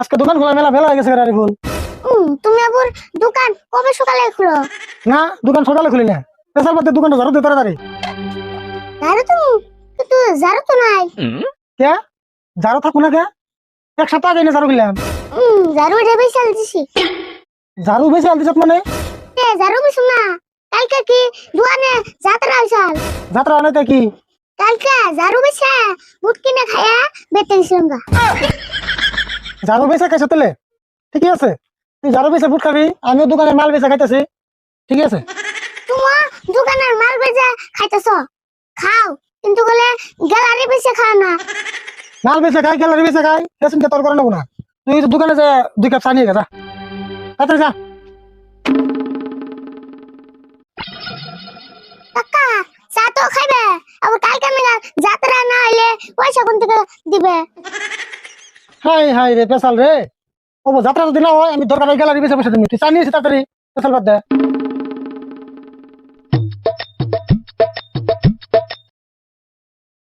আজকে দোকান খোলা মেলা ভেলা হয়ে গেছে গাড়ি ফুল তুমি আবার দোকান কবে সকালে খুলো? না দোকান সকালে খুলি না। পেশার পাতে দোকানটা ঝাড়ু দিয়ে তাড়াতাড়ি। জানো তুমি? কিন্তু জানো তো নাই। কে? ঝাড়ু থাকব না কে? এক সপ্তাহ আগে না ঝাড়ু খুললাম হুম জারু এটা বেশি দিছি। ঝাড়ু বেশি আলতে মানে? এ জারু বেশি না। কালকে কি দোকানে যাত্রা হইছাল যাত্রা অনেক কি? কালকে জারু বেশি বুট কিনে খায়া বেতে গেছিলাম গা। ঝাড়ু বেশি খাইছে তেলে? ঠিকই আছে। তুই ঝাড়ু বেশি ফুট খাবি আমিও দোকানে মাল বেচা খাইতেছি। ঠিক আছে। তোমার দোকানের মাল বেজে খাইতেছ? খাও কিন্তু বলে গ্যালারি বেশি খাও না। মাল বেচে খাই গ্যালারি বেচে খাই চিন্তা তোর করে নেব না। তুই তো দোকানে যে দুই কাপ চা নিয়ে গেছা তাড়াতাড়ি যা। কাকা চা তো খাইবে আবার কালকে আমি যাত্রা না হইলে পয়সা কোন থেকে দিবে? হাই হাই রে, পেশাল রে। ও যাত্রা যদি না হয়, আমি দরকার গ্যালারি বেশি বসে তুমি তুই চা নিয়েছি তাড়াতাড়ি পেশাল বাদ দে।